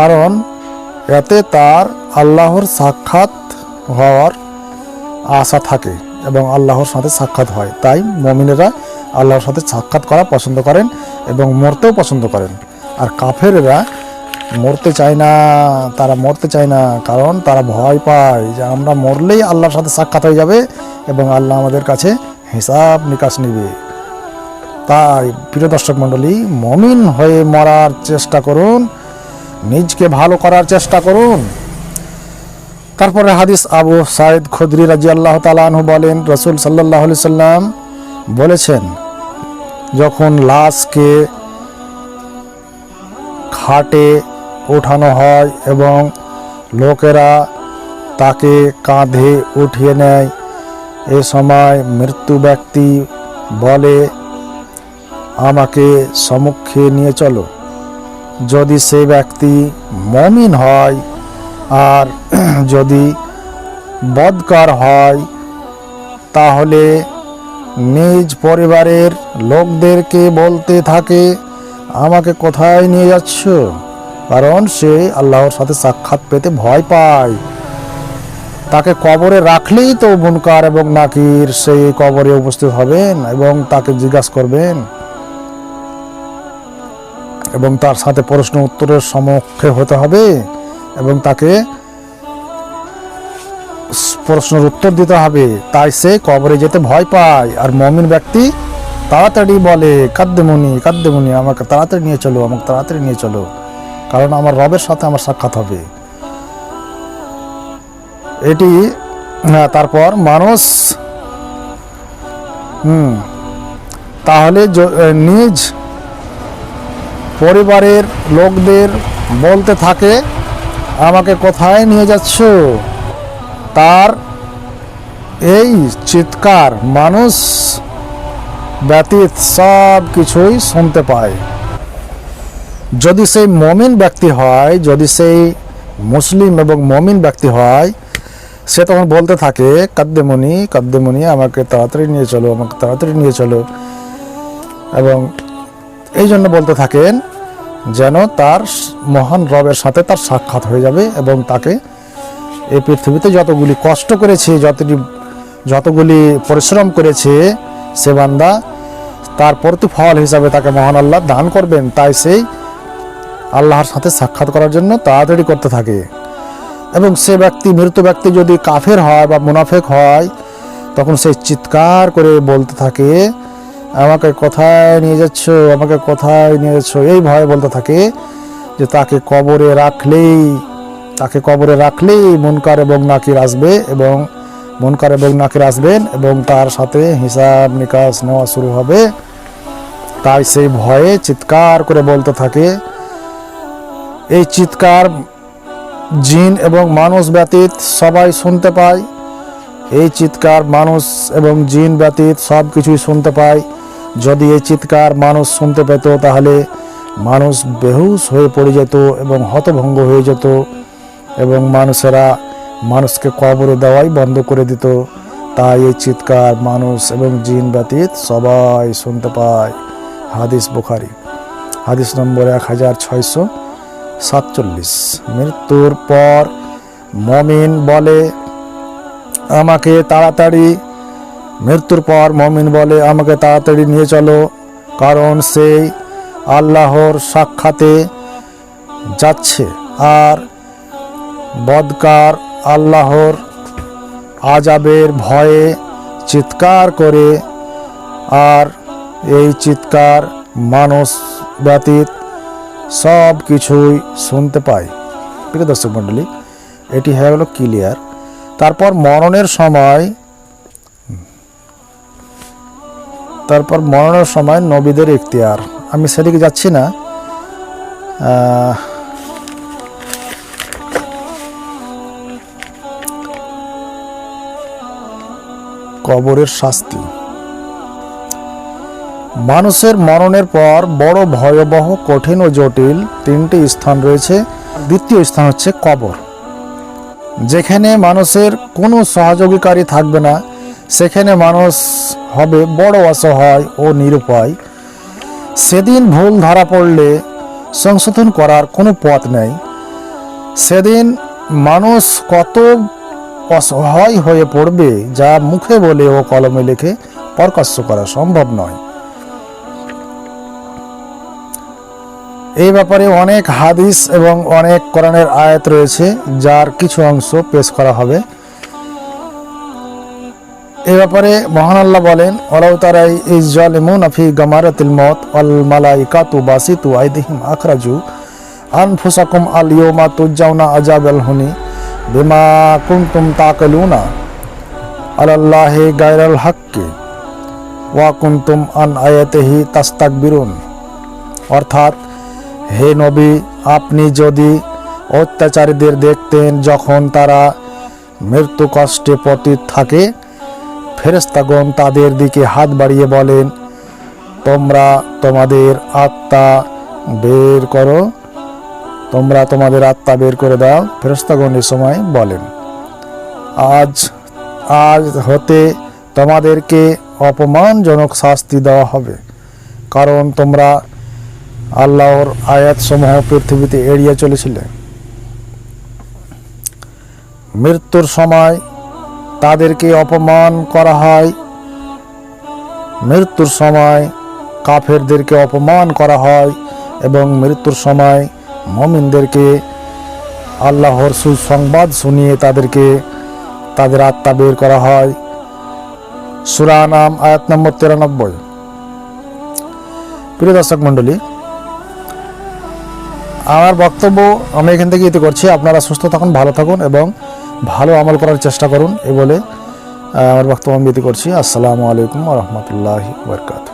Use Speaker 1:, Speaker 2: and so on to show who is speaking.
Speaker 1: কারণ এতে তার আল্লাহর সাক্ষাৎ হওয়ার আশা থাকে এবং আল্লাহর সাথে সাক্ষাৎ হয়। তাই মমিনেরা আল্লাহর সাথে সাক্ষাৎ করা পছন্দ করেন এবং মরতেও পছন্দ করেন। আর কাফেরেরা মরতে চায় না, তারা মরতে চায় না, কারণ তারা ভয় পায় যে আমরা মরলেই আল্লাহর সাথে সাক্ষাৎ হয়ে যাবে এবং আল্লাহ আমাদের কাছে হিসাব নিকাশ নেবে। তাই প্রিয় দর্শক মণ্ডলী, মমিন হয়ে মরার চেষ্টা করুন। নিজকে ভালো করার চেষ্টা করুন। তারপরে হাদিস আবু সাইদ খুদরি রাজি আল্লাহ তালাহু বলেন, রসুল সাল্লাহ সাল্লাম বলেছেন, যখন লাশকে খাটে ওঠানো হয় এবং লোকেরা তাকে কাঁধে উঠিয়ে নেয়, এ সময় মৃত্যু ব্যক্তি বলে, আমাকে সম্মুখে নিয়ে চলো। যদি সে ব্যক্তি মমিন হয় আর যদি বদকার হয়, তাহলে নিজ পরিবারের লোকদেরকে বলতে থাকে, আমাকে কোথায় নিয়ে যাচ্ছ? কারণ সে আল্লাহর সাথে সাক্ষাৎ পেতে ভয় পায়। তাকে কবরে রাখলেই তো বুনকার এবং নাকির সেই কবরে উপস্থিত হবেন এবং তাকে জিজ্ঞাসা করবেন এবং তার সাথে প্রশ্ন উত্তরের সম্মুখে হতে হবে এবং তাকে প্রশ্নের উত্তর দিতে হবে। তাই সে কবরে যেতে ভয় পায়। আর মমিন ব্যক্তি তাড়াতাড়ি বলে কাদ্দেমুনি কাদ্দেমুনি আমাকে তাড়াতাড়ি নিয়ে চলো, আমাকে তাড়াতাড়ি নিয়ে চলো। কারণ আমার রবের সাথে আমার সাক্ষাৎ হবে। এটি তারপর মানুষ, হুম, তাহলে নিজ পরিবারের লোকদের বলতে থাকে, আমাকে কোথায় নিয়ে যাচ্ছ? তার এই চিৎকার মানুষ ব্যতীত সব কিছুই শুনতে পায়। যদি সেই মমিন ব্যক্তি হয়, যদি সেই মুসলিম এবং মমিন ব্যক্তি হয়, সে তখন বলতে থাকে কাদ্দেমণি কাদ্দেমণি আমাকে তাড়াতাড়ি নিয়ে চলো, আমাকে তাড়াতাড়ি নিয়ে চলো। এবং এই জন্য বলতে থাকেন যেন তার মহান রবের সাথে তার সাক্ষাৎ হয়ে যাবে এবং তাকে এই পৃথিবীতে যতগুলি কষ্ট করেছে, যতটি, যতগুলি পরিশ্রম করেছে সে বান্দা, তার প্রতিফল হিসাবে তাকে মহান আল্লাহ দান করবেন। তাই সেই আল্লাহর সাথে সাক্ষাৎ করার জন্য তাড়াতাড়ি করতে থাকে। এবং সে ব্যক্তি, মৃত ব্যক্তি যদি কাফের হয় বা মুনাফেক হয়, তখন সে চিৎকার করে বলতে থাকে আমাকে কোথায় নিয়ে যাচ্ছ? আমাকে কোথায় নিয়ে যাচ্ছ? এই ভয়ে বলতে থাকে যে তাকে কবরে রাখলেই, তাকে কবরে রাখলেই মুনকার এবং নাকির আসবে এবং মুনকার এবং নাকির আসবেন এবং তার সাথে হিসাব নিকাশ নেওয়া শুরু হবে। তাই সেই ভয়ে চিৎকার করে বলতে থাকে, এই চিৎকার জিন এবং মানুষ ব্যতীত সবাই শুনতে পায়। এই চিৎকার মানুষ এবং জিন ব্যতীত সব কিছুই শুনতে পায়। যদি এই চিৎকার মানুষ শুনতে পেত, তাহলে মানুষ বেহুশ হয়ে পড়ে যেত এবং হতভঙ্গ হয়ে যেত এবং মানুষেরা মানুষকে কবরে দেওয়াই বন্ধ করে দিত। তাই এই চিৎকার মানুষ এবং জিন ব্যতীত সবাই শুনতে পায়। হাদিস বুখারি। হাদিস নম্বর এক হাজার ছয়শো সাতচল্লিশ। মৃত্যুর পর মমিন বলে, আমাকে তাড়াতাড়ি মৃত্যুর পর মমিন বলে, আমাকে তাড়াতাড়ি নিয়ে চলো। কারণ সেই আল্লাহর সাক্ষাতে যাচ্ছে। আর বদকার আল্লাহর আজাবের ভয়ে চিৎকার করে, আর এই চিৎকার মানুষ ব্যতীত সব কিছুই শুনতে পায়। প্রিয় দর্শক মণ্ডলী, এটি হয়ে গেল ক্লিয়ার। তারপর মরণের সময় তারপর মরণের সময় নবীদের ইখতিয়ার। আমি সেদিকে যাচ্ছি না। কবরের শাস্তি। মানুষের মরণের পর বড় ভয়াবহ, কঠিন ও জটিল তিনটি স্থান রয়েছে। দ্বিতীয় স্থান হচ্ছে কবর। যেখানে মানুষের কোনো সহযোগীকারী থাকবে না। সেখানে মানুষ হবে বড় অসহায় ও নিরুপায়। সেদিন ভুল ধরা পড়লে সংশোধন করার কোনো পথ নেই। সেদিন মানুষ কত অসহায় হয়ে পড়বে যা মুখে বলে ও কলমে লিখে প্রকাশ্য করা সম্ভব নয়। এই ব্যাপারে অনেক হাদিস এবং অনেক কোরআনের আয়াত রয়েছে, যার কিছু অংশ পেশ করা হবে। এ ব্যাপারে মহান আল্লাহ বলেন ওলাউ তারাই ইজ জালিমুন আফি গামারাতিল মত আল মালাইকাতু বাসিতু আইদিহিম আখরাজু আনফুসাকুম আল ইয়মা তুজাউনা আজাবাল হুনি বিমা কুনতুম তাকালুনা আলাল্লাহি গায়রাল হাক্কি ওয়া কুনতুম আন আয়াতিহি তাস্তাকবিরুন। অর্থাৎ, হে নবী, আপনি যদি অত্যাচারীদের দেখতেন যখন তারা মৃত্যু কষ্টে পতিত থাকে ফেরেস্তাগণ তাদের দিকে হাত বাড়িয়ে বলেন, তোমরা তোমাদের আত্মা বের করো, তোমরা তোমাদের আত্মা বের করে দাও ফেরেস্তাগণ এ সময় বলেন। আজ আজ হতে তোমাদেরকে অপমানজনক শাস্তি দেওয়া হবে, কারণ তোমরা আল্লাহর আয়াতসমূহ পৃথিবীতে এড়িয়ে চলেছিলে। মৃত্যুর সময় তাদেরকে অপমান করা হয়। মৃত্যুর সময় কাফেরদেরকে অপমান করা হয় এবং মৃত্যুর সময় মমিনদেরকে আল্লাহর সুসংবাদ শুনিয়ে তাদেরকে তাদের আত্মা বের করা হয়। সুরা নাম আয়াত নম্বর তিরানব্বই। প্রিয় দর্শক মণ্ডলী, আমার বক্তব্য আমি এখান থেকে ইতি করছি। আপনারা সুস্থ থাকুন, ভালো থাকুন এবং ভালো আমল করার চেষ্টা করুন, এ বলে আমার বক্তব্য আমি করছি। আসসালামু আলাইকুম রহমতুল্লাহ বরকাত